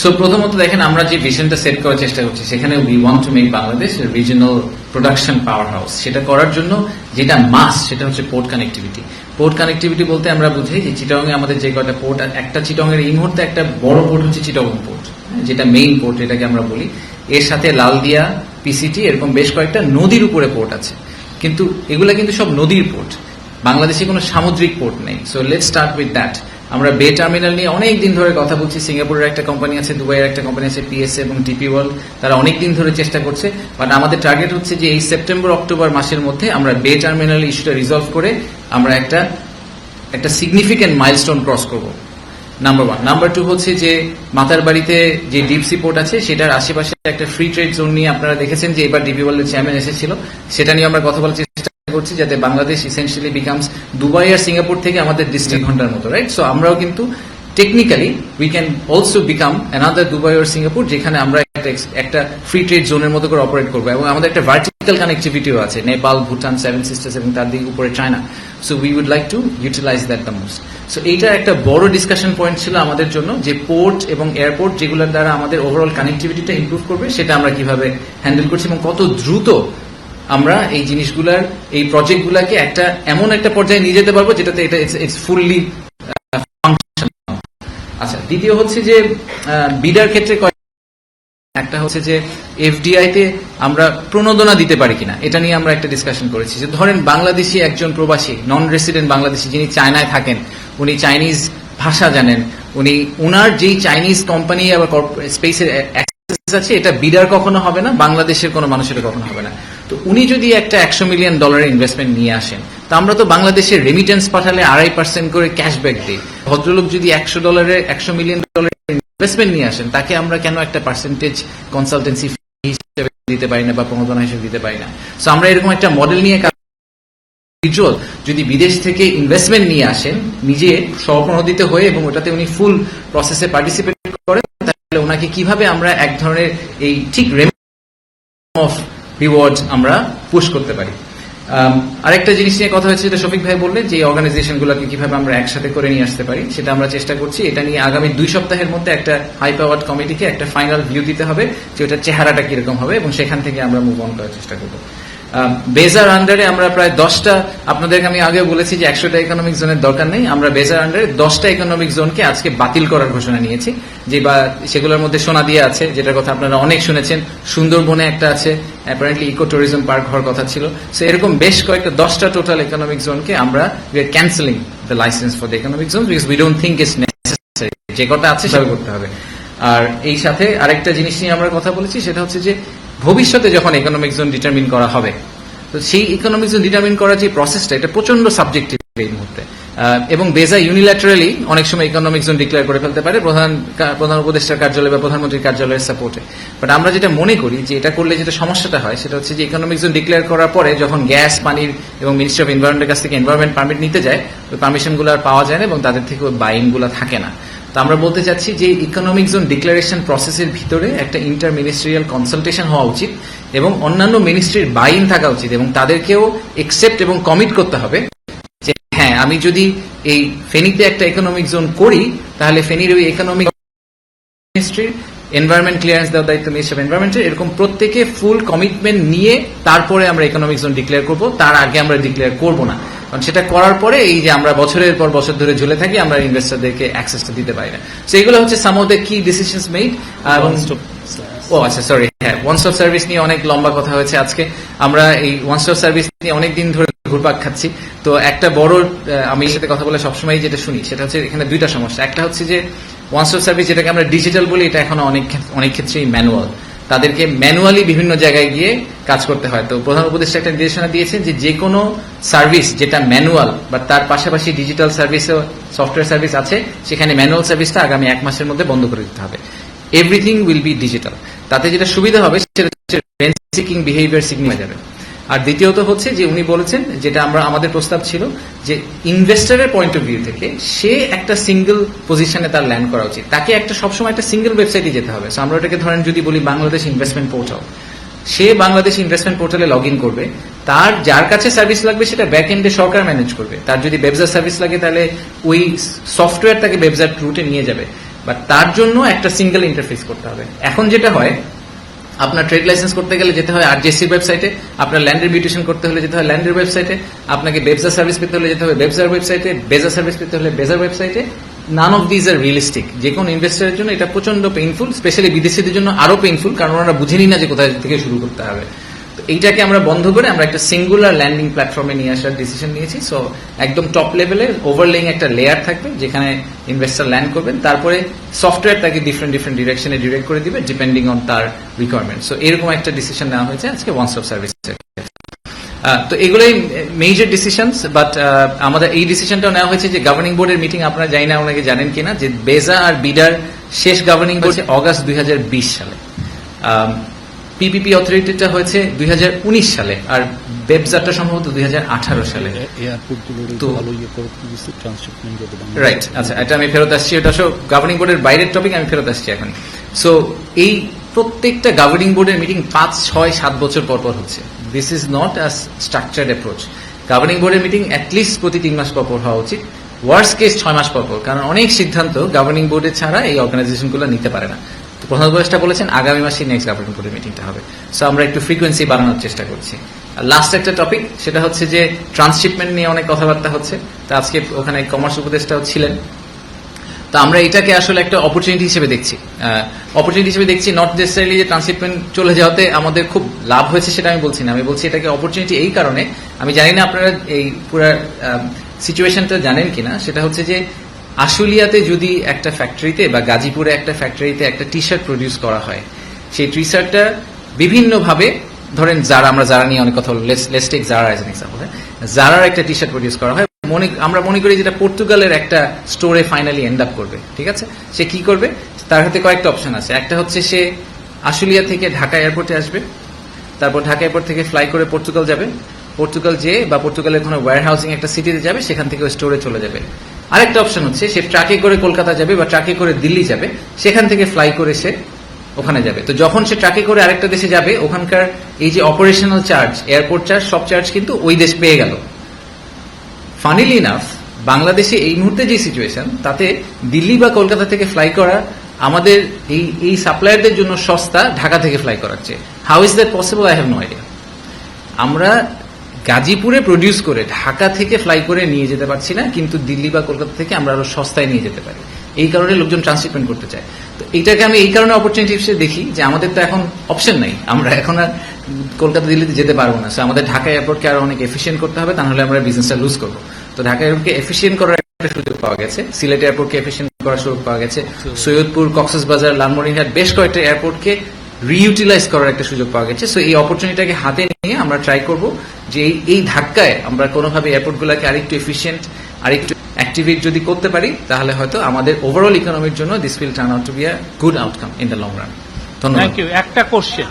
So প্রথমত দেখেন, আমরা যে ভিশনটা সেট করার চেষ্টা করছি সেখানে we want to make Bangladesh regional production power house সেটা করার জন্য যেটা মাস সেটা হচ্ছে পোর্ট কানেক্টিভিটি পোর্ট কানেক্টিভিটি বলতে আমরা বুঝি যে চিটংয়ে আমাদের যে কটা পোর্ট একটা চিটংয়ের এই মুহূর্তে একটা বড় পোর্ট হচ্ছে চিটং পোর্ট যেটা মেইন পোর্ট এটাকে আমরা বলি। এর সাথে লালদিয়া পিসিটি এরকম বেশ কয়েকটা নদীর উপরে পোর্ট আছে। কিন্তু এগুলা কিন্তু সব নদীর পোর্ট বাংলাদেশে কোনো সামুদ্রিক পোর্ট নেই। So let start with that আমরা বে টার্মিনাল নিয়ে অনেক দিন ধরে কথা বলছি। সিঙ্গাপুরের একটা কোম্পানি আছে, দুবাইয়ের একটা কোম্পানি আছে পিএসএ এবং টিপি ওয়ার্ল্ড তারা অনেক দিন ধরে চেষ্টা করছে। বাট আমাদের টার্গেট হচ্ছে যে এই সেপ্টেম্বর অক্টোবর মাসের মধ্যে আমরা বে টার্মিনাল ইস্যুটা রিজলভ করে আমরা একটা একটা সিগনিফিক্যান্ট মাইলস্টোন ক্রস করব। নাম্বার ওয়ান নাম্বার টু হচ্ছে যে মাতার বাড়িতে যে ডিপসি পোর্ট আছে, সেটার আশেপাশে একটা ফ্রি ট্রেড জোন নিয়ে আপনারা দেখেছেন যে এবার ডিপি ওয়ার্ল্ডের চেয়ারম্যান এসেছিল। সেটা নিয়ে আমরা কথা চেষ্টা করছি যাতে বাংলাদেশ ইসেন্সিয়ালি বিকামস দুবাই আর সিঙ্গাপুর থেকে আমাদের ডিস্ট্রিক্ট ঘণ্টার মতো রাইট সো আমরাও কিন্তু technically we can also become another Dubai R Singapore যেখানে আমরা একটা একটা ফ্রি ট্রেড জোনের মতো করে অপারেট করব এবং আমাদের একটা ভার্টিক্যাল কানেক্টিভিটিও আছে নেপাল ভুটান সেভেন সিস্টার্স এবং তার দিকে উপরে China so we would like to utilize that the most so এইটা একটা বড় ডিসকাশন পয়েন্ট ছিল আমাদের জন্য যে পোর্ট এবং এয়ারপোর্ট যেগুলোর দ্বারা আমাদের ওভারঅল কানেক্টিভিটিটা ইমপ্রুভ করবে, সেটা আমরা কীভাবে হ্যান্ডেল করছি এবং কত দ্রুত আমরা এই জিনিসগুলার, এই প্রজেক্টগুলোকে একটা, এমন একটা পর্যায়ে নিয়ে যেতে পারব যেটাতে এটা ইটস ফুললি আচ্ছা দ্বিতীয় হচ্ছে যে বিডার ক্ষেত্রে একটা হচ্ছে যে এফডিআই তে আমরা প্রণোদনা দিতে পারি কিনা, এটা নিয়ে আমরা একটা ডিসকাশন করেছি। যে ধরেন বাংলাদেশি একজন প্রবাসী নন রেসিডেন্ট বাংলাদেশি যিনি চায়নায় থাকেন, উনি চাইনিজ ভাষা জানেন, উনি, উনার যেই চাইনিজ কোম্পানি আবার স্পেসের আছে, এটা বিডার কখনো হবে না, বাংলাদেশের কোনো মানুষের কখনো হবে না। তো উনি যদি একটা একশো মিলিয়ন ডলারের ইনভেস্টমেন্ট নিয়ে আসেন, তা আমরা তো বাংলাদেশের রেমিটেন্স পাঠালে আড়াই পার্সেন্ট করে ক্যাশব্যাক দিই। ভদ্রলোক যদি একশো ডলারের একশো মিলিয়ন ডলারের ইনভেস্টমেন্ট নিয়ে আসেন, তাকে আমরা কেন একটা পার্সেন্টেজ কনসালটেন্সি হিসেবে দিতে পারি না বা প্রণোদনা হিসেবে দিতে পারি না? সো আমরা এরকম একটা মডেল নিয়ে individual যদি বিদেশ থেকে ইনভেস্টমেন্ট নিয়ে আসেন, নিজে স্বপ্রণোদিত হয়ে এবং ওটাতে উনি ফুল প্রসেসে পার্টিসিপেট করেন, তাহলে ওনাকে কীভাবে আমরা এক ধরনের এই ঠিক অফ রিওয়ার্ড আমরা পুশ করতে পারি। আরেকটা জিনিস নিয়ে কথা হচ্ছে যেটা শফিক ভাই বললেন, যে অর্গানাইজেশনগুলোকে কীভাবে আমরা একসাথে করে নিয়ে আসতে পারি, সেটা আমরা চেষ্টা করছি। এটা নিয়ে আগামী দুই সপ্তাহের মধ্যে একটা হাই পাওয়ার্ড কমিটিকে একটা ফাইনাল ভিউ দিতে হবে, যে ওটার চেহারাটা কীরকম হবে, এবং সেখান থেকে আমরা মুভ অন করার চেষ্টা করব। বেজার আন্ডারে আমরা প্রায় দশটা, আপনাদেরকে আমি আগে বলেছি যে একশোটা ইকোনমিক জোনের দরকার নেই। আমরা বেজার আন্ডারে দশটা ইকোনমিক জোনকে আজকে বাতিল করার ঘোষণা নিয়েছি, যে বা সেগুলোর মধ্যে সোনা দিয়ে আছে, যেটার কথা আপনারা অনেক শুনেছেন। সুন্দরবনে একটা আছে অ্যাপারেন্টলি ইকো ট্যুরিজম পার্ক হওয়ার কথা ছিল। সো এরকম বেশ কয়েকটা, দশটা টোটাল ইকোনমিক জোনকে আমরা we are cancelling the licence for the economic zone because we don't think it's necessary যে কটা আছে সেভাবে করতে হবে। আর এই সাথে আরেকটা জিনিস নিয়ে আমরা কথা বলেছি, সেটা হচ্ছে যে ভবিষ্যতে যখন ইকোনমিক জোন ডিটারমিন করা হবে, তো সেই ইকোনমিক জোন ডিটারমিন করার যে প্রসেসটা এটা প্রচণ্ড সাবজেক্টিভ এই মুহূর্তে। এবং বেজা ইউনিল্যাটারালি অনেক সময় ইকোনমিক জোন ডিক্লেয়ার করে ফেলতে পারে, প্রধান প্রধান উপদেষ্টার কার্যালয় বা প্রধানমন্ত্রীর কার্যালয়ের সাপোর্টে বাট আমরা যেটা মনে করি যে এটা করলে যেটা সমস্যাটা হয়, সেটা হচ্ছে যে ইকোনমিক জোন ডিক্লেয়ার করার পরে যখন গ্যাস পানির এবং মিনিস্ট্রি অফ এনভায়রনমেন্টের কাছ থেকে এনভায়রনমেন্ট পারমিট নিতে যায়, ওই পারমিশনগুলো আর পাওয়া যায় না এবং তাদের থেকে ওই বাইনগুলো থাকে না। তো আমরা বলতে চাচ্ছি যে ইকোনমিক জোন ডিক্লারেশন প্রসেসের ভিতরে একটা ইন্টার মিনিস্ট্রিয়াল কনসালটেশন হওয়া উচিত এবং অন্যান্য মিনিস্ট্রির বাইন থাকা উচিত এবং তাদেরকেও একসেপ্ট এবং কমিট করতে হবে। আমি যদি এই ফেনীতে একটা ইকোনমিক জোন করি তাহলে ফেনীর ওই ইকোনমিক মিনিস্ট্রির এনভায়রনমেন্ট ক্লিয়ারেন্স দেওয়ার দায়িত্ব মিনিস্ট্রি অফ এনভায়রনমেন্টের এরকম প্রত্যেকে ফুল কমিটমেন্ট নিয়ে তারপরে আমরা ইকোনমিক জোন ডিক্লেয়ার করব তার আগে আমরা ডিক্লেয়ার করব না। কারণ সেটা করার পরে এই যে আমরা বছরের পর বছর ধরে ঝুলে থাকি আমরা ইনভেস্টরদেরকে অ্যাক্সেসটা দিতে পারি না। সো এগুলো হচ্ছে some of the key decisions made এবং ও আচ্ছা সরি হ্যাঁ ওয়ান স্টপ সার্ভিস নিয়ে অনেক লম্বা কথা হয়েছে আজকে। আমরা এই ওয়ান স্টপ সার্ভিস নিয়ে অনেক দিন ধরে ঘুরপাক খাচ্ছি। তো একটা বড় আমি সাথে কথা বলে সবসময় যেটা শুনি, সেটা হচ্ছে এখানে দুইটা সমস্যা। একটা হচ্ছে যে ওয়ান স্টপ সার্ভিস যেটাকে আমরা ডিজিটাল বলি, এটা এখন অনেক অনেক ক্ষেত্রেই ম্যানুয়াল তাদেরকে ম্যানুয়ালি বিভিন্ন জায়গায় গিয়ে কাজ করতে হয়। তো প্রধান উপদেষ্টা একটা নির্দেশনা দিয়েছেন যে যে কোনো সার্ভিস যেটা ম্যানুয়াল বা তার পাশাপাশি ডিজিটাল সার্ভিসও সফটওয়্যার সার্ভিস আছে, সেখানে ম্যানুয়াল সার্ভিসটা আগামী এক মাসের মধ্যে বন্ধ করে দিতে হবে। এভরিথিং উইল বি ডিজিটাল তাতে যেটা সুবিধা হবে, সেটা হচ্ছে বিহেভিয়ার সিগনিফাই যাবে আর দ্বিতীয়ত হচ্ছে যে উনি বলেছেন, যেটা আমরা, আমাদের প্রস্তাব ছিল, যে ইনভেস্টরের পয়েন্ট অফ ভিউ থেকে সে একটা সিঙ্গেল পজিশনে তার ল্যান্ড করা উচিত। তাকে একটা, সবসময় একটা সিঙ্গেল ওয়েবসাইটে যেতে হবে। So, আমরা ওটাকে ধরেন যদি বলি বাংলাদেশ ইনভেস্টমেন্ট পোর্টাল সে বাংলাদেশ ইনভেস্টমেন্ট পোর্টালে লগ ইন করবে। তার যার কাছে সার্ভিস লাগবে, সেটা ব্যাক এন্ডে সরকার ম্যানেজ করবে। তার যদি ব্যবসার সার্ভিস লাগে, তাহলে ওই সফটওয়্যার তাকে ব্যবসার রুটে নিয়ে যাবে। বাট তার জন্য একটা সিঙ্গেল ইন্টারফেস করতে হবে। এখন যেটা হয় আপনার ট্রেড লাইসেন্স করতে গেলে যেতে হয় আরজেসির ওয়েবসাইটে আপনার ল্যান্ডের বিউটেশন করতে হলে যেতে হয় ল্যান্ডের ওয়েবসাইটে আপনাকে বেবসা সার্ভিস পেতে হলে যেতে হবে বেবসার ওয়েবসাইটে বেজা সার্ভিস পেতে হলে বেজার ওয়েবসাইটে none of these are realistic যে কোনো ইনভেস্টারের জন্য এটা প্রচণ্ড পেইনফুল স্পেশালি বিদেশিদের জন্য আরও পেইনফুল কারণ ওনারা বুঝেনি না যে কোথায় থেকে শুরু করতে হবে। এইটাকে আমরা বন্ধ করে আমরা একটা সিঙ্গুলার ল্যান্ডিং প্ল্যাটফর্মে নিয়ে আসার ডিসিশন নিয়েছি। সো একদম টপ লেভেলে ওভারলেইং একটা লেয়ার থাকবে যেখানে ইনভেস্টার ল্যান্ড করবেন। তারপরে সফটওয়্যার তাকে ডিফারেন্ট ডিফারেন্ট ডিরেকশনে ডিরেক্ট করে দিবে ডিপেন্ডিং অন তার রিকোয়ারমেন্ট সো এরকম একটা ডিসিশন নেওয়া হয়েছে আজকে ওয়ান স্টপ সার্ভিস তো এগুলোই মেজর ডিসিশনস বাট আমাদের এই ডিসিশনটাও নেওয়া হয়েছে যে গভর্নিং বোর্ডের মিটিং আপনারা জানি না ওনাকে জানেন কিনা যে বেজা আর বিডার শেষ গভর্নিং বোর্ড অগাস্ট দুই হাজার বিশ সালে। পিপিপি অথরিটিটা হয়েছে দুই হাজার উনিশ সালে আর বেবজাটা সম্ভবত দুই সালে। তো- ভালো ইয়ে রাইট আচ্ছা এটা আমি ফেরত আসছি। এটা সব গভর্নিং বোর্ডের বাইরের টপিক আমি ফেরত আসছি এখন। সো এই প্রত্যেকটা গভর্নিং বোর্ডের মিটিং পাঁচ ছয় সাত বছর পর পর হচ্ছে। This is not a structured approach governing বোর্ডের মিটিং অ্যাটলিস্ট প্রতি তিন মাস পর পর হওয়া উচিত। ওয়ার্স কেস ছয় মাস পর পর। কারণ অনেক সিদ্ধান্ত গভর্নিং বোর্ডের ছাড়া এই অর্গানাইজেশনগুলো নিতে পারে না। প্রধান উপদেষ্টা বলেছেন, আগামী মাসে নেক্সট গভর্নিং বোর্ডের মিটিংটা হবে। সো আমরা একটু ফ্রিকোয়েন্সি বাড়ানোর চেষ্টা করছি। লাস্ট একটা টপিক সেটা হচ্ছে যে ট্রান্সশিপমেন্ট নিয়ে অনেক কথাবার্তা হচ্ছে। তো আজকে ওখানে কমার্স উপদেষ্টাও ছিলেন। তো আমরা এটাকে আসলে একটা অপরচুনিটি হিসেবে দেখছি। অপরচুনিটি হিসেবে দেখছি নট নেসেসারিলি যে ট্রান্সশিপমেন্ট চলে যাওয়াতে আমাদের খুব লাভ হয়েছে সেটা আমি বলছি না। আমি বলছি এটাকে অপরচুনিটি এই কারণে, আমি জানি না আপনারা এই পুরো সিচুয়েশনটা জানেন কিনা। সেটা হচ্ছে যে আশুলিয়াতে যদি একটা ফ্যাক্টরিতে বা গাজীপুরে একটা ফ্যাক্টরিতে একটা টি শার্ট প্রডিউস করা হয়, সেই টি শার্টটা বিভিন্নভাবে, ধরেন যারা আমরা যারা নিয়ে অনেক কথা লেস টেক যারা এজ এন এক্সাম্পল যারার একটা টি শার্ট প্রডিউস করা হয়, মনে, আমরা মনে করি যেটা পর্তুগালের একটা স্টোরে ফাইনালি এন্ড আপ করবে, ঠিক আছে? সে কি করবে? তার হাতে কয়েকটা অপশন আছে। একটা হচ্ছে সে আশুলিয়া থেকে ঢাকা এয়ারপোর্টে আসবে, তারপর ঢাকা এয়ারপোর্ট থেকে ফ্লাই করে পর্তুগাল যাবে। পর্তুগাল যে বা পর্তুগালের কোনো ওয়্যার হাউসিং একটা সিটিতে যাবে, সেখান থেকে স্টোরে চলে যাবে। আরেকটা অপশন হচ্ছে, সে ট্রাকে করে কলকাতা যাবে বা ট্রাকে করে দিল্লি যাবে, সেখান থেকে ফ্লাই করে সে ওখানে যাবে। তো যখন সে ট্রাকে করে আরেকটা দেশে যাবে, ওখানকার এই যে অপারেশনাল চার্জ এয়ারপোর্ট চার্জ সব চার্জ কিন্তু ওই দেশ পেয়ে গেল। ফানিলি ইনাফ বাংলাদেশে এই মুহূর্তে যে সিচুয়েশন তাতে দিল্লি বা কলকাতা থেকে ফ্লাই করা আমাদের এই এই সাপ্লায়ারদের জন্য সস্তা ঢাকা থেকে ফ্লাই করাচ্ছে। How is that possible I have no idea আমরা গাজীপুরে প্রডিউস করে ঢাকা থেকে ফ্লাই করে নিয়ে যেতে পারছি না কিন্তু দিল্লি বা কলকাতা থেকে আমরা আরও সস্তায় নিয়ে যেতে পারি। এই কারণে লোকজন ট্রান্সশিপমেন্ট করতে চায়। তো এইটাকে আমি এই কারণে অপরচুনিটি হিসেবে দেখি যে আমাদের তো এখন অপশন নাই। আমরা এখন আর কলকাতা দিল্লিতে যেতে পারব না। সো আমাদের ঢাকা এয়ারপোর্টকে আরও অনেক এফিসিয়েন্ট করতে হবে তা নাহলে আমরা বিজনেসটা লুজ করব। তো ঢাকা এয়ারপোর্টকে এফিসিয়েন্ট করার একটা সুযোগ পাওয়া গেছে। সিলেট এয়ারপোর্টকে এফিসিয়েন্ট করার সুযোগ পাওয়া গেছে। সৈয়দপুর কক্সবাজার লালমনিরহাট বেশ কয়েকটা এয়ারপোর্টকে রিইউটিলাইজ করার একটা সুযোগ পাওয়া গেছে। সো এই অপরচুনিটিটাকে হাতে নিয়ে আমরা ট্রাই করব। যে এই ধাক্কায় আমরা কোনোভাবে এয়ারপোর্টগুলোকে আরেকটু এফিসিয়েন্ট আরেকটু অ্যাক্টিভেট যদি করতে পারি তাহলে হয়তো আমাদের ওভারঅল ইকোনমির জন্য this will turn out to be a good outcome in the long run ধন্যবাদ। একটা কোশ্চেন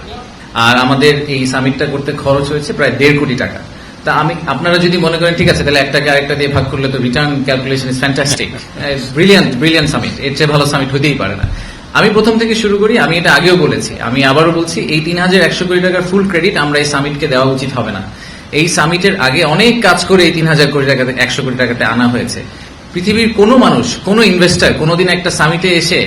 আর আমাদের এই সামিটটা করতে খরচ হয়েছে প্রায় দেড় কোটি টাকা। তা আমি আপনারা যদি মনে করেন ঠিক আছে তাহলে একটাকে আরেকটা দিয়ে ভাগ করলে তো return calculation is fantastic brilliant brilliant summit এর চেয়ে ভালো সামিট হতেই পারে না। আমি প্রথম থেকে শুরু করি আমি এটা আগেও বলেছি। আমি আবারও বলছি এই তিন হাজার একশো কোটি টাকার ফুল ক্রেডিট আমরা এই সামিটকে দেওয়া উচিত হবে না। এই সামিটের আগে অনেক কাজ করে এই তিন হাজার কোটি টাকাতে, একশো কোটি টাকাতে আনা হয়েছে। পৃথিবীর কোনো মানুষ, কোনো ইনভেস্টার কোনোদিন একটা সামিটে এসে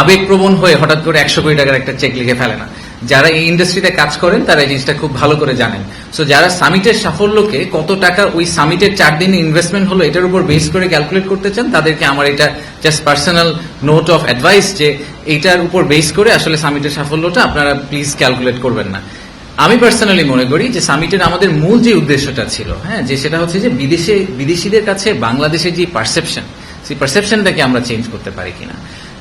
আবেগপ্রবণ হয়ে হঠাৎ করে একশো কোটি টাকার একটা চেক লিখে ফেলে না। যারা এই ইন্ডাস্ট্রিতে কাজ করেন, তারা এই জিনিসটা খুব ভালো করে জানেন। সো যারা সামিটের সাফল্যকে কত টাকা ওই সামিটের চার দিনে ইনভেস্টমেন্ট হলো, এটার উপর বেস করে ক্যালকুলেট করতে চান, তাদেরকে আমার এটা just personal note of advice যে এইটার উপর বেস করে আসলে সামিটের সাফল্যটা আপনারা প্লিজ ক্যালকুলেট করবেন না। আমি পার্সোনালি মনে করি যে সামিটের আমাদের মূল যে উদ্দেশ্যটা ছিল হ্যাঁ যে সেটা হচ্ছে যে বিদেশে, বিদেশিদের কাছে বাংলাদেশের যে পারসেপশন সেই পারসেপশনটাকে আমরা চেঞ্জ করতে পারি কিনা।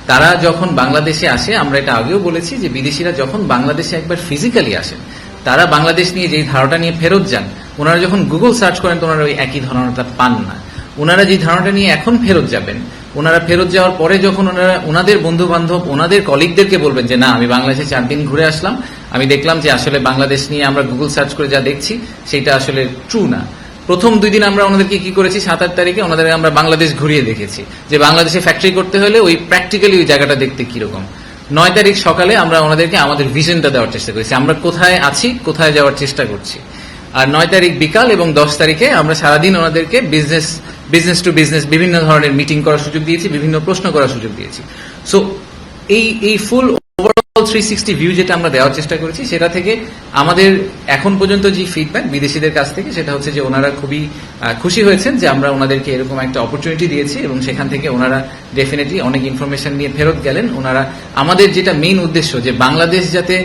তারা যখন বাংলাদেশে আসে, আমরা এটা আগেও বলেছি যে বিদেশিরা যখন বাংলাদেশে একবার ফিজিক্যালি আসেন, তারা বাংলাদেশ নিয়ে যেই ধারণাটা নিয়ে ফেরত যান, ওনারা যখন গুগল সার্চ করেন, তো ওনারা ওই একই ধারণাটা পান না। ওনারা যে ধারণাটা নিয়ে এখন ফেরত যাবেন, ওনারা ফেরত যাওয়ার পরে যখন ওনারা, ওনাদের বন্ধু বান্ধব ওনাদের কলিগদেরকে বলবেন যে, না, আমি বাংলাদেশে চার দিন ঘুরে আসলাম আমি দেখলাম যে আসলে বাংলাদেশ নিয়ে আমরা গুগল সার্চ করে যা দেখছি সেটা আসলে ট্রু না। প্রথম দুই দিন আমরা ওনাদেরকে কি করেছি, সাত আট তারিখে ওনাদের আমরা বাংলাদেশ ঘুরিয়ে দেখেছি। যে বাংলাদেশে ফ্যাক্টরি করতে হলে ওই প্র্যাকটিক্যালি ওই জায়গাটা দেখতে কীরকম। নয় তারিখ সকালে আমরা ওনাদেরকে আমাদের ভিশনটা দেওয়ার চেষ্টা করেছি। আমরা কোথায় আছি, কোথায় যাওয়ার চেষ্টা করছি। আর নয় তারিখ বিকাল এবং দশ তারিখে আমরা সারাদিন ওনাদেরকে বিজনেস বিজনেস টু বিজনেস বিভিন্ন ধরনের মিটিং করার সুযোগ দিয়েছি, বিভিন্ন প্রশ্ন করার সুযোগ দিয়েছি। সো এই এই ফুল থ্রি সিক্সটি ভিউ যেটা আমরা দেওয়ার চেষ্টা করেছি, সেটা থেকে আমাদের এখন পর্যন্ত যে ফিডব্যাক বিদেশিদের কাছ থেকে, সেটা হচ্ছে যে ওনারা খুবই খুশি হয়েছেন যে আমরা ওনাদেরকে এরকম একটা অপরচুনিটি দিয়েছি এবং সেখান থেকে ওনারা ডেফিনেটলি অনেক ইনফরমেশন নিয়ে ফেরত গেলেন। ওনারা, আমাদের যেটা মেইন উদ্দেশ্য যে বাংলাদেশ যাতে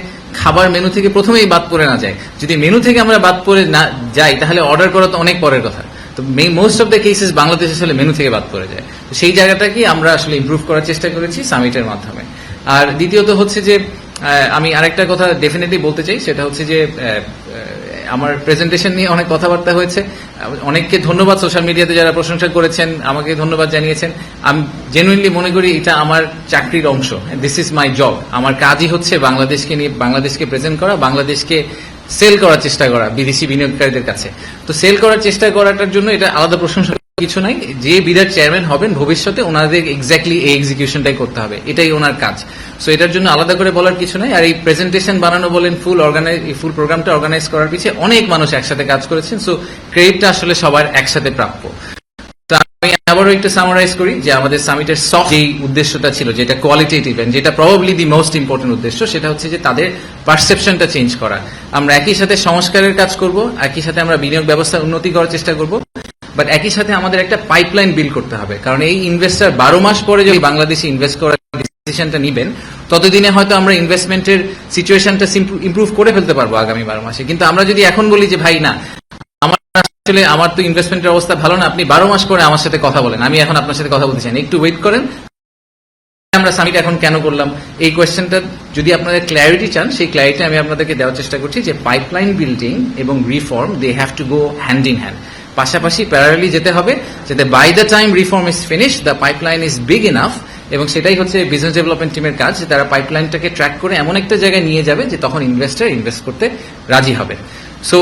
খাবার মেনু থেকে প্রথমেই বাদ পড়ে না যায়। যদি মেনু থেকে আমরা বাদ পড়ে না যাই, তাহলে অর্ডার করা তো অনেক পরের কথা। তো most of the cases Bangladesh আসলে মেনু থেকে বাদ পড়ে যায়। সেই জায়গাটাকে আমরা আসলে ইমপ্রুভ করার চেষ্টা করেছি সামিটের মাধ্যমে। আর দ্বিতীয়ত হচ্ছে যে আমি আরেকটা কথা ডেফিনেটলি বলতে চাই, সেটা হচ্ছে যে আমার প্রেজেন্টেশন নিয়ে অনেক কথাবার্তা হয়েছে। অনেককে ধন্যবাদ সোশ্যাল মিডিয়াতে যারা প্রশংসা করেছেন, আমাকে ধন্যবাদ জানিয়েছেন। আমি জেনুইনলি মনে করি এটা আমার চাকরির অংশ দিস ইজ মাই জব আমার কাজই হচ্ছে বাংলাদেশকে নিয়ে, বাংলাদেশকে প্রেজেন্ট করা, বাংলাদেশকে সেল করার চেষ্টা করা, বিদেশি বিনিয়োগকারীদের কাছে। তো সেল করার চেষ্টা করাটার জন্য এটা আলাদা প্রশংসা কিছু নাই। যে বিরাট চেয়ারম্যান হবেন, ভবিষ্যতে ওনাদের এক্স্যাক্টলি এই এক্সিকিউশনটাই করতে হবে। এটাই ওনার কাজ। সো এটার জন্য আলাদা করে বলার কিছু নাই। আর এই প্রেজেন্টেশন বানানো বলেন ফুল অর্গানাইজ ফুল প্রোগ্রামটা অর্গানাইজ করার পিছিয়ে অনেক মানুষ একসাথে কাজ করেছেন। সো ক্রেডিটটা আসলে সবার একসাথে প্রাপ্য। আবারও একটু সামারাইজ করি যে আমাদের সামিটের সফট যেই উদ্দেশ্যটা ছিল, যেটা কোয়ালিটেটিভ এন্ড যেটা প্রবাবলি দি মোস্ট ইম্পর্টেন্ট উদ্দেশ্য, সেটা হচ্ছে যে তাদের পারসেপশনটা চেঞ্জ করা। আমরা একই সাথে সংস্কারের কাজ করব, একই সাথে আমরা বিনিয়োগ ব্যবস্থা উন্নতি করার চেষ্টা করব। বাট একই সাথে আমাদের একটা পাইপলাইন বিল করতে হবে। কারণ এই ইনভেস্টার বারো মাস পরে যদি বাংলাদেশে ইনভেস্ট করার ডিসিশনটা নিবেন, ততদিনে হয়তো আমরা ইনভেস্টমেন্টের সিচুয়েশনটা ইমপ্রুভ করে ফেলতে পারব আগামী বারো মাসে। কিন্তু আমরা যদি এখন বলি যে, ভাই, না, আমার আসলে আমার তো ইনভেস্টমেন্টের অবস্থা ভালো না, আপনি বারো মাস পরে আমার সাথে কথা বলেন। আমি এখন আপনার সাথে কথা বলতে চাই একটু ওয়েট করেন। আমরা সামিট এখন কেন করলাম? এই কোয়েশ্চেনটা যদি আপনাদের ক্ল্যারিটি চান, সেই ক্ল্যারিটি আমি আপনাদেরকে দেওয়ার চেষ্টা করছি যে পাইপলাইন বিল্ডিং এবং reform they have to go hand in hand পাশাপাশি প্যারালি যেতে হবে, যাতে by the time reform is finish the pipeline is big enough এবং সেটাই হচ্ছে বিজনেস ডেভেলপমেন্ট টিমের কাজ, যে তারা পাইপলাইনটাকে ট্র্যাক করে এমন একটা জায়গায় নিয়ে যাবে যে তখন ইনভেস্টার ইনভেস্ট করতে রাজি হবে। সো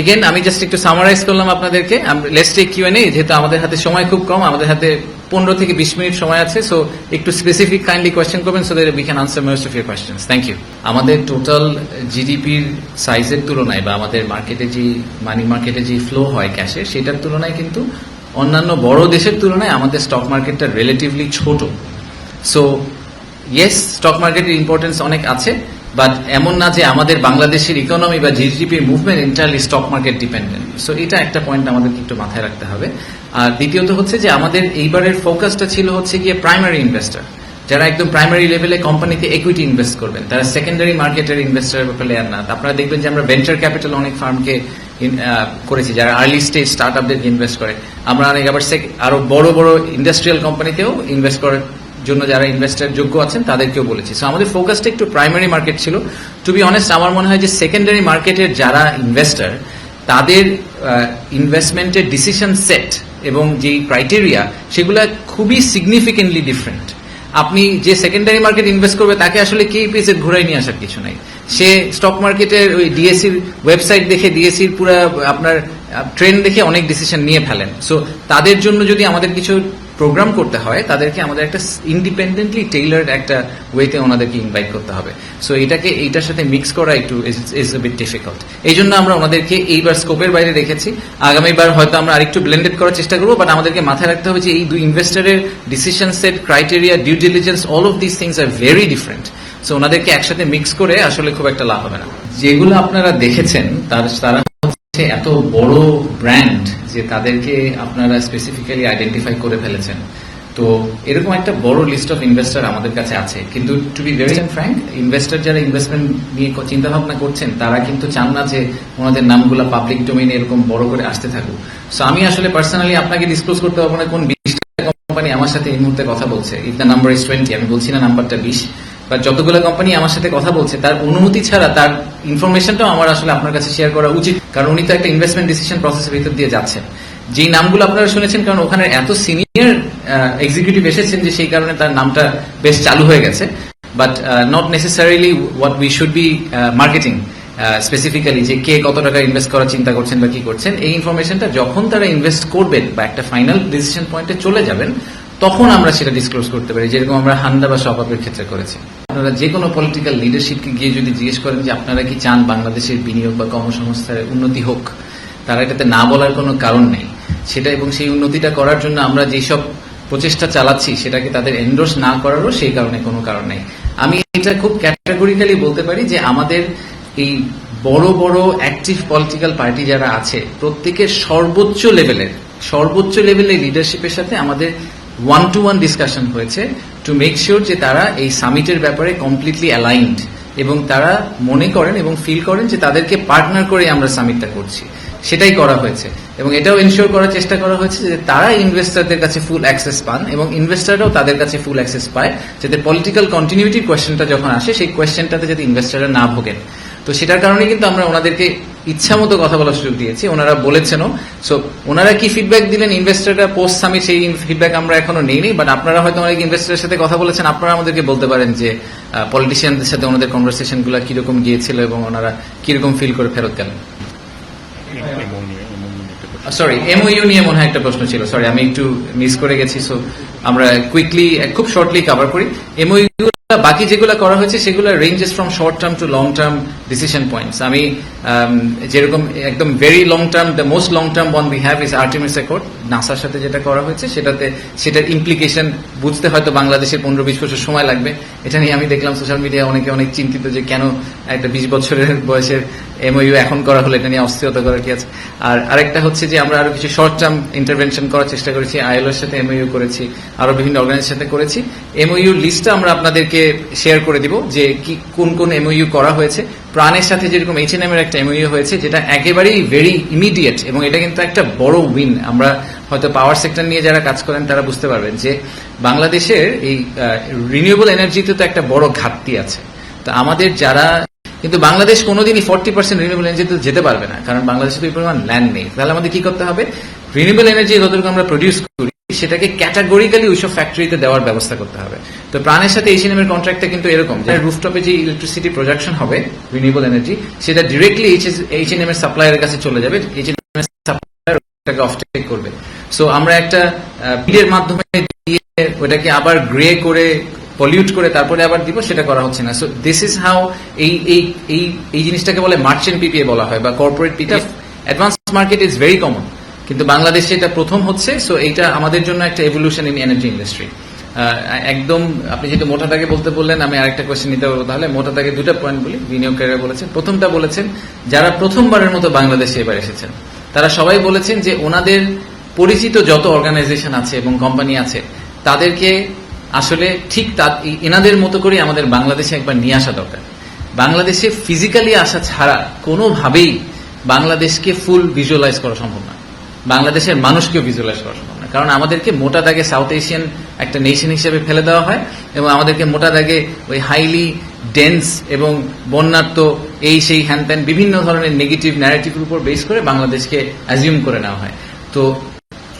এগেন আমি জাস্ট একটু সামারাইজ করলাম আপনাদেরকে। লেটস টেক কিউ এন যেহেতু আমাদের হাতে সময় খুব কম, আমাদের হাতে পনেরো থেকে বিশ মিনিট সময় আছে সো একটু স্পেসিফিক কাইন্ডলি কোয়েশ্চেন করবেন so that we can answer most of your questions thank you আমাদের টোটাল জিডিপির সাইজের তুলনায় বা আমাদের মার্কেটে যে মানি মার্কেটে যে ফ্লো হয় ক্যাশে সেটার তুলনায় কিন্তু অন্যান্য বড় দেশের তুলনায় আমাদের স্টক মার্কেটটা রিলেটিভলি ছোট। সো ইয়েস স্টক মার্কেটের ইম্পর্টেন্স অনেক আছে বাট এমন না যে আমাদের বাংলাদেশের ইকোনমি বা জিডিপির movement entirely stock market dependent so এটা একটা পয়েন্ট আমাদেরকে একটু মাথায় রাখতে হবে। আর দ্বিতীয়ত হচ্ছে যে আমাদের এইবারের ফোকাসটা ছিল হচ্ছে গিয়ে প্রাইমারি ইনভেস্টর যারা একদম প্রাইমারি লেভেলে কোম্পানিতে ইকুইটি ইনভেস্ট করবেন। তারা সেকেন্ডারি মার্কেটের ইনভেস্টার প্লেয়ার না। আপনারা দেখবেন যে আমরা ভেঞ্চার ক্যাপিটাল অনেক ফার্মকে করেছি, যারা আর্লি স্টেজ স্টার্ট আপদেরকে ইনভেস্ট করে। আমরা অনেক আবার আরও বড় বড় ইন্ডাস্ট্রিয়াল কোম্পানিতেও ইনভেস্ট করার জন্য যারা ইনভেস্টার যোগ্য আছেন, তাদেরকেও বলেছি। সো আমাদের ফোকাসটা একটু প্রাইমারি মার্কেট ছিল। টু বি অনেস্ট আমার মনে হয় যে সেকেন্ডারি মার্কেটের যারা ইনভেস্টার তাদের ইনভেস্টমেন্টের ডিসিশন সেট এবং যে ক্রাইটেরিয়া সেগুলো খুবই সিগনিফিকেন্টলি ডিফারেন্ট আপনি যে সেকেন্ডারি মার্কেট ইনভেস্ট করবে, তাকে আসলে কে পিসের ঘুরাই নিয়ে আসার কিছু নাই। সে স্টক মার্কেটের ওই ডিএসসির ওয়েবসাইট দেখে ডিএসসির পুরো আপনার ট্রেন্ড দেখে অনেক ডিসিশন নিয়ে ফেলেন। সো তাদের জন্য যদি আমাদের কিছু প্রোগ্রাম করতে হয়, তাদেরকে আমাদের একটা ইন্ডিপেন্ডেন্টলি টেইলার্ড একটা ওয়েতে ওনাদেরকে ইনভাইট করতে হবে। সো এটাকে, এইটার সাথে মিক্স করা একটু ইজ বিট ডিফিকাল্ট এই জন্য আমরা ওনাদেরকে এইবার স্কোপের বাইরে রেখেছি আগামীবার হয়তো আমরা আরেকটু ব্লেন্ডেড করার চেষ্টা করব বাট আমাদেরকে মাথায় রাখতে হবে যে এই দুই ইনভেস্টারের decision set criteria due diligence all of this things are very different so ওনাদেরকে একসাথে মিক্স করে আসলে খুব একটা লাভ হবে না। যেগুলো আপনারা দেখেছেন, তার, তারা এত বড় ব্র্যান্ড যে তাদেরকে আপনারা স্পেসিফিক্যালি আইডেন্টিফাই করে ফেলেছেন। তো এরকম একটা বড় লিস্ট অফ ইনভেস্টার আমাদের কাছে আছে। কিন্তু to be very frank investor যারা ইনভেস্টমেন্ট নিয়ে চিন্তা ভাবনা করছেন, তারা কিন্তু চান না যে ওনাদের নামগুলো পাবলিক ডোমেইনে এরকম বড় করে আসতে থাকুক। সো আমি আসলে পার্সোনালি আপনাকে ডিসক্লোজ করতে পারব না কোন বিশটা কোম্পানি আমার সাথে এই মুহূর্তে কথা বলছে। If the number is twenty আমি বলছি না নাম্বারটা বিশ। বা যতগুলো কোম্পানি আমার সাথে কথা বলছে, তার অনুমতি ছাড়া তার ইনফরমেশনটাও আমার আসলে আপনার কাছে শেয়ার করা উচিত। কারণ উনি তো একটা ইনভেস্টমেন্ট ডিসিশন প্রসেসের ভিতর দিয়ে যাচ্ছেন। যেই নামগুলো আপনারা শুনেছেন, কারণ ওখানে এত সিনিয়র এক্সিকিউটিভ এসেছেন যে সেই কারণে তার নামটা বেশ চালু হয়ে গেছে। But not necessarily what we should be marketing specifically যে কে কত টাকা ইনভেস্ট করার চিন্তা করছেন বা কি করছেন, এই ইনফরমেশনটা যখন তারা ইনভেস্ট করবেন বা একটা ফাইনাল ডিসিশন পয়েন্টে চলে যাবেন তখন আমরা সেটা ডিসক্লোজ করতে পারি, যেরকম আমরা হান্দা বা সপাপের ক্ষেত্রে করেছি। আপনারা যে কোনো পলিটিক্যাল লিডারশিপকে গিয়ে যদি জিজ্ঞেস করেন যে আপনারা কি চান বাংলাদেশের বিনিয়োগ বা কর্মসংস্থার উন্নতি হোক, তারা এটাতে না বলার কোনো কারণ নেই। সেটা এবং সেই উন্নতিটা করার জন্য আমরা যেসব প্রচেষ্টা চালাচ্ছি, সেটাকে তাদের এন্ডোর্স না করারও সেই কারণে কোনো কারণ নেই। আমি এটা খুব ক্যাটাগরিক্যালি বলতে পারি যে আমাদের এই বড় বড় অ্যাক্টিভ পলিটিক্যাল পার্টি যারা আছে, প্রত্যেকের সর্বোচ্চ লেভেলের সর্বোচ্চ লেভেলের লিডারশিপের সাথে আমাদের ওয়ান টু ওয়ান ডিসকাশন হয়েছে টু মেক শিওর যে তারা এই সামিটের ব্যাপারে কমপ্লিটলি অ্যালাইন্ড এবং তারা মনে করেন এবং ফিল করেন যে তাদেরকে পার্টনার করে আমরা সামিটটা করছি। সেটাই করা হয়েছে এবং এটাও এনশিওর করার চেষ্টা করা হয়েছে যে তারা ইনভেস্টারদের কাছে ফুল অ্যাক্সেস পান এবং ইনভেস্টাররাও তাদের কাছে ফুল অ্যাক্সেস পায় যাতে পলিটিক্যাল কন্টিনিউটির কোয়েশ্চেনটা যখন আসে, সেই কোয়েশ্চেনটাতে যাতে ইনভেস্টাররা না ভোগেন। তো সেটার কারণে কিন্তু আমরা ওনাদেরকে ইচ্ছা মতো কথা বলার সুযোগ দিয়েছি ওনারা বলেছেনও। সো ওনারা কি ফিডব্যাক দিলেন? ইনভেস্টাররা পোস্ট সামিট সেই ফিডব্যাক আমরা এখনও নেইনি বাট আপনারা হয়তো অনেক ইনভেস্টারের সাথে কথা বলেছেন। আপনারা আমাদেরকে বলতে পারেন যে পলিটিশিয়ানদের সাথে ওনাদের কনভারসেশনগুলো কীরকম গিয়েছিল এবং ওনারা কীরকম ফিল করে ফেরত গেলেন। সরি এমওইউ নিয়ে মনে হয় একটা প্রশ্ন ছিল। সরি আমি একটু মিস করে গেছি সো আমরা কুইকলি খুব শর্টলি কভার করি। এমওইউ বাকি যেগুলো করা হয়েছে, সেগুলো ranges from short term to long term decision points আমি যেরকম একদম very long term the most long term one we have is Artemis accord নাসার সাথে যেটা করা হয়েছে, সেটাতে, সেটার ইমপ্লিকেশন বুঝতে হয়তো বাংলাদেশের পনেরো বিশ বছর সময় লাগবে। এটা নিয়ে আমি দেখলাম সোশ্যাল মিডিয়া অনেকে অনেক চিন্তিত যে কেন একটা বিশ বছরের বয়সের এমওইউ এখন করা হলো, এটা নিয়ে অস্থিরতা করার কি আছে? আর আরেকটা হচ্ছে যে আমরা আরও কিছু শর্ট টার্ম ইন্টারভেনশন করার চেষ্টা করেছি আইএলওর সাথে এমওইউ করেছি, আরও বিভিন্ন অর্গানাইজের সাথে করেছি। এমওইউ লিস্টটা আমরা আপনাদেরকে শেয়ার করে দিব যে কি, কোন কোন এমওইউ করা হয়েছে। প্রাণের সাথে যেরকম এইচ এর একটা এমওইউ হয়েছে, যেটা একেবারেই ভেরি ইমিডিয়েট এবং এটা কিন্তু একটা বড় উইন আমরা হয়তো পাওয়ার সেক্টর নিয়ে যারা কাজ করেন, তারা বুঝতে পারবেন যে বাংলাদেশের এই রিনিউয়েবল এনার্জিতে তো একটা বড় ঘাটতি আছে। তো আমাদের যারা কিন্তু বাংলাদেশ কোনোদিনই ফর্টি পার্সেন্ট রিনিউয়েবল এনার্জিতে যেতে পারবে না, কারণ বাংলাদেশে তো এই পরিমাণ ল্যান্ড নেই। তাহলে আমাদের কি করতে হবে? রিনিউয়েবল এনার্জি যতটুকু আমরা প্রডিউস করি, সেটাকে ক্যাটাগরিক্যালি ওইসব ফ্যাক্টরিতে দেওয়ার ব্যবস্থা করতে হবে। তো প্রাণের সাথে এইচএনএম এর কন্ট্রাক্টটা কিন্তু এরকম যে রুফটপে যে ইলেকট্রিসিটি প্রোডাকশন হবে রিনিউয়েবল এনার্জি সেটা ডিরেক্টলি এইচএনএম এর সাপ্লায়ারের কাছে চলে যাবে এইচএনএম এর সাপ্লায়ার ওটাকে অফটেক করবে। সো আমরা একটা বিডের মাধ্যমে দিয়ে ওটাকে আবার গ্রে করে পলিউট করে তারপরে আবার দিব সেটা করা হচ্ছে না। সো দিস ইজ হাউ এই এই এই এই জিনিসটাকে বলে মার্চেন্ট পিপিএ বলা হয় বা corporate PPA. Advance market is very common কিন্তু বাংলাদেশে এটা প্রথম হচ্ছে সো এইটা আমাদের জন্য একটা এভলিউশন ইন এনার্জি ইন্ডাস্ট্রি একদম আপনি যেটা মোটা দাগে বলতে বললেন আমি আরেকটা কোয়েশ্চেন নিতে পারব তাহলে। মোটা দাগে দুটো পয়েন্ট বলি বিনিয়োগকারীরা বলেছেন। প্রথমটা বলেছেন যারা প্রথমবারের মতো বাংলাদেশে এবার এসেছেন তারা সবাই বলেছেন যে ওনাদের পরিচিত যত অর্গানাইজেশন আছে এবং কোম্পানি আছে তাদেরকে আসলে ঠিক তা এনাদের মতো করে আমাদের বাংলাদেশে একবার নিয়ে আসা দরকার। বাংলাদেশে ফিজিক্যালি আসা ছাড়া কোনোভাবেই বাংলাদেশকে ফুল ভিজুয়ালাইজ করা সম্ভব না। বাংলাদেশের মানুষকেও ভিজুয়ালাইজ করা সম্ভব না। কারণ আমাদেরকে মোটা দাগে সাউথ এশিয়ান একটা নেশন হিসেবে ফেলে দেওয়া হয় এবং আমাদেরকে মোটা দাগে ওই হাইলি ডেন্স এবং বন্যাত্ম এই সেই হ্যান বিভিন্ন ধরনের নেগেটিভ ন্যারেটিভের উপর বেস করে বাংলাদেশকে অ্যাজিউম করে নেওয়া হয়। তো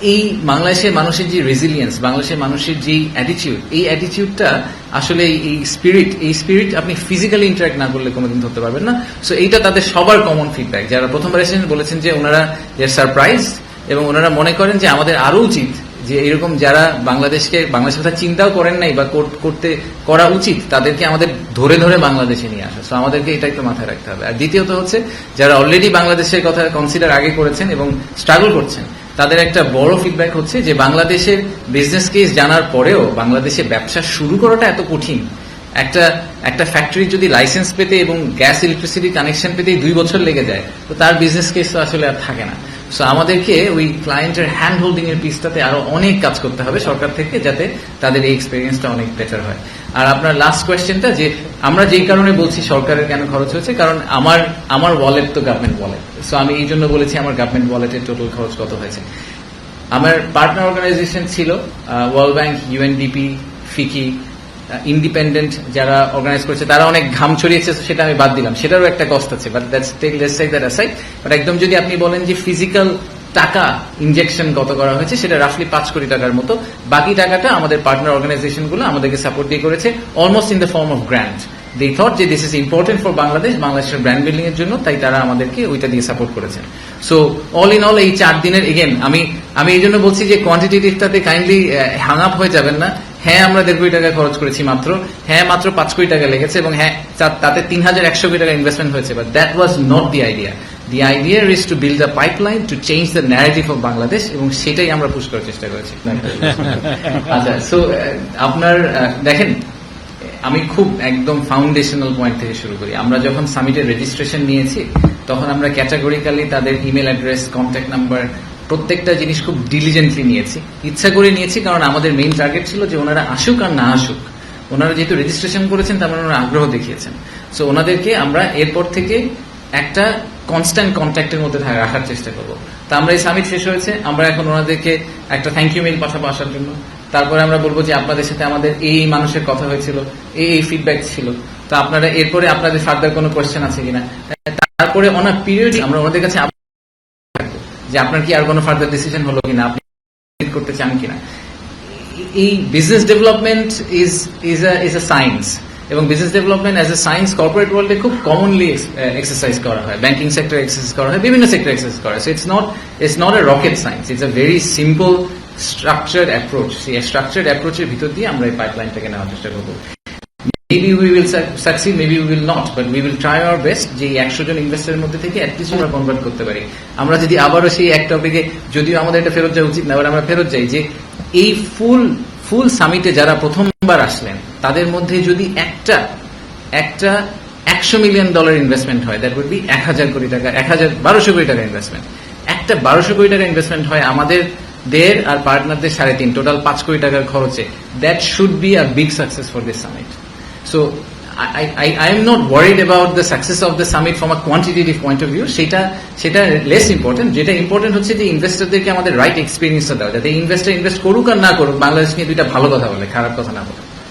এই বাংলাদেশের মানুষের যে রেজিলিয়েন্স বাংলাদেশের মানুষের যে অ্যাটিটিউড এই অ্যাটিটিউডটা আসলে এই স্পিরিট এই স্পিরিট আপনি ফিজিক্যালি ইন্টারাক্ট না করলে কোনোদিন ধরতে পারবেন না। সো এইটা তাদের সবার কমন ফিডব্যাক যারা প্রথমবার এসেছেন বলেছেন যে ওনারা সারপ্রাইজ এবং ওনারা মনে করেন যে আমাদের আরও উচিত যে এরকম যারা বাংলাদেশকে, বাংলাদেশের কথা চিন্তাও করেন নাই বা কর- করতে, করা উচিত, তাদেরকে আমাদের ধরে ধরে বাংলাদেশে নিয়ে আসা। সো আমাদেরকে এটা একটু মাথায় রাখতে হবে। আর দ্বিতীয়ত হচ্ছে, যারা অলরেডি বাংলাদেশের কথা কনসিডার আগে করেছেন এবং স্ট্রাগল করছেন তাদের একটা বড় ফিডব্যাক হচ্ছে যে বাংলাদেশের বিজনেস কেস জানার পরেও বাংলাদেশে ব্যবসা শুরু করাটা এত কঠিন। একটা একটা ফ্যাক্টরি যদি লাইসেন্স পেতে এবং গ্যাস ইলেকট্রিসিটি কানেকশন পেতে দুই বছর লেগে যায়, তো তার বিজনেস কেস তো আসলে আর থাকে না। সো আমাদেরকে ওই ক্লায়েন্টের হ্যান্ড হোল্ডিং এর পিসটাতে আরও অনেক কাজ করতে হবে সরকার থেকে যাতে তাদের এই এক্সপিরিয়েন্সটা অনেক বেটার হয়। আর আপনার লাস্ট কোয়েশ্চেনটা যে আমরা যেই কারণে বলছি সরকারের কেন খরচ হয়েছে, কারণ আমার আমার ওয়ালেট তো গভর্নমেন্ট ওয়ালেট সো আমি এই জন্য বলেছি আমার গভর্নমেন্ট ওয়ালেটের টোটাল খরচ কত হয়েছে। আমার পার্টনার অর্গানাইজেশন ছিল world bank UNDP FICCI independent যারা অর্গানাইজ করেছে, তারা অনেক ঘাম ছড়িয়েছে সেটা আমি বাদ দিলাম। সেটারও একটা কষ্ট আছে but that's take let's that aside but একদম যদি আপনি বলেন যে ফিজিক্যাল টাকা ইনজেকশন কত করা হয়েছে, সেটা রাফলি পাঁচ কোটি টাকার মতো। বাকি টাকাটা আমাদের পার্টনার অর্গানাইজেশনগুলো আমাদেরকে সাপোর্ট দিয়ে করেছে almost in the form of grant they thought যে this is important for Bangladesh বাংলাদেশের ব্র্যান্ড বিল্ডিং এর জন্য তাই তারা আমাদেরকে ওইটা দিয়ে সাপোর্ট করেছেন সো অল ইন অল এই চার দিনের এগেন আমি আমি এই জন্য বলছি যে কোয়ান্টিটিভটাতে কাইন্ডলি হ্যাং আপ হয়ে যাবেন না। হ্যাঁ আমরা দেড় কোটি টাকা খরচ করেছি মাত্র। হ্যাঁ মাত্র পাঁচ কোটি টাকা লেগেছে এবং হ্যাঁ তাতে তিন হাজার একশো কোটি টাকা ইনভেস্টমেন্ট হয়েছে। But that was not the idea the idea is to build a pipeline to change the narrative of Bangladesh এবং সেটাই আমরা পুশ করার চেষ্টা করেছি। আচ্ছা সো আপনার দেখেন আমি খুব একদম ফাউন্ডেশনাল পয়েন্ট থেকে শুরু করি। আমরা যখন সামিটের রেজিস্ট্রেশন নিয়েছি, তখন আমরা ক্যাটাগরিক্যালি তাদের ইমেল অ্যাড্রেস কন্ট্যাক্ট নাম্বার প্রত্যেকটা জিনিস খুব ডিলিজেন্টলি নিয়েছি। ইচ্ছা করে নিয়েছি, কারণ আমাদের মেইন টার্গেট ছিল যে ওনারা আসুক আর না আসুক। ওনারা যেহেতু রেজিস্ট্রেশন করেছেন, তার মানে ওনারা আগ্রহ দেখিয়েছেন। সো ওনাদেরকে আমরা এরপর থেকে একটা কনস্ট্যান্ট কন্ট্যাক্টের মধ্যে রাখার চেষ্টা করব। তা আমরা এই সামিট শেষ হয়েছে। আমরা এখন ওনাদেরকে একটা থ্যাংক ইউ মেইল পাঠাবো আসার জন্য। তারপরে আমরা বলব যে আপনাদের সাথে আমাদের এই মানুষের কথা হয়েছিল, এই এই ফিডব্যাক ছিল। তো আপনারা এরপরে আপনাদের ফার্দার কোনো কোয়েশ্চেন আছে কিনা? তারপরে অন পিরিয়ড আমরা ওনাদের কাছে যে আপনার কি আর কোনো ফার্দার ডিসিশন হলো কিনা, আপনি করতে চান কিনা। এই business development is is is a science এবং business development as a science corporate ওয়ার্ল্ডে খুব কমনলি এক্সারসাইজ করা হয়। ব্যাংকিং সেক্টর এক্সারসাইজ করা হয়, বিভিন্ন সেক্টর এক্সারসাইজ করা হয়। So it's not it's not a rocket science it's a very simple structured approach সেই স্ট্রাকচার্ড অ্যাপ্রোচের ভিতর দিয়ে আমরা এই পাইপলাইনটাকে নেওয়ার চেষ্টা করব। Maybe we will succeed maybe we will not but we will try our best যে একশো জন ইনভেস্টারের মধ্যে থেকে অ্যাটলিস্ট আমরা কনভার্ট করতে পারি। আমরা যদি আবারও সেই এক টপিকে যদিও আমাদের এটা ফেরত যাওয়া উচিত না এবার আমরা ফেরত যাই যে এই ফুল ফুল সামিটে যারা প্রথমবার আসলেন, তাদের মধ্যে যদি একটা একটা একশো মিলিয়ন ডলার ইনভেস্টমেন্ট হয় দ্যাট উইড বি এক হাজার কোটি টাকা, এক হাজার বারোশো কোটি টাকা ইনভেস্টমেন্ট একটা বারোশো কোটি টাকা ইনভেস্টমেন্ট হয় আমাদের দেড় আর পার্টনারদের সাড়ে তিন টোটাল পাঁচ কোটি টাকার খরচে। That should be a big success for this summit so I, I, I am not worried about the success of the summit from a point of view. সেটা সেটা লেস ইম্পর্টেন্ট যেটা ইম্পর্টেন্ট হচ্ছে যে ইনভেস্টরদেরকে আমাদের রাইট এক্সপিরিয়েন্সটা দেওয়া যাতে investor invest করুক আর না করুক বাংলাদেশ নিয়ে দুইটা ভালো কথা বলে খারাপ কথা না বলে।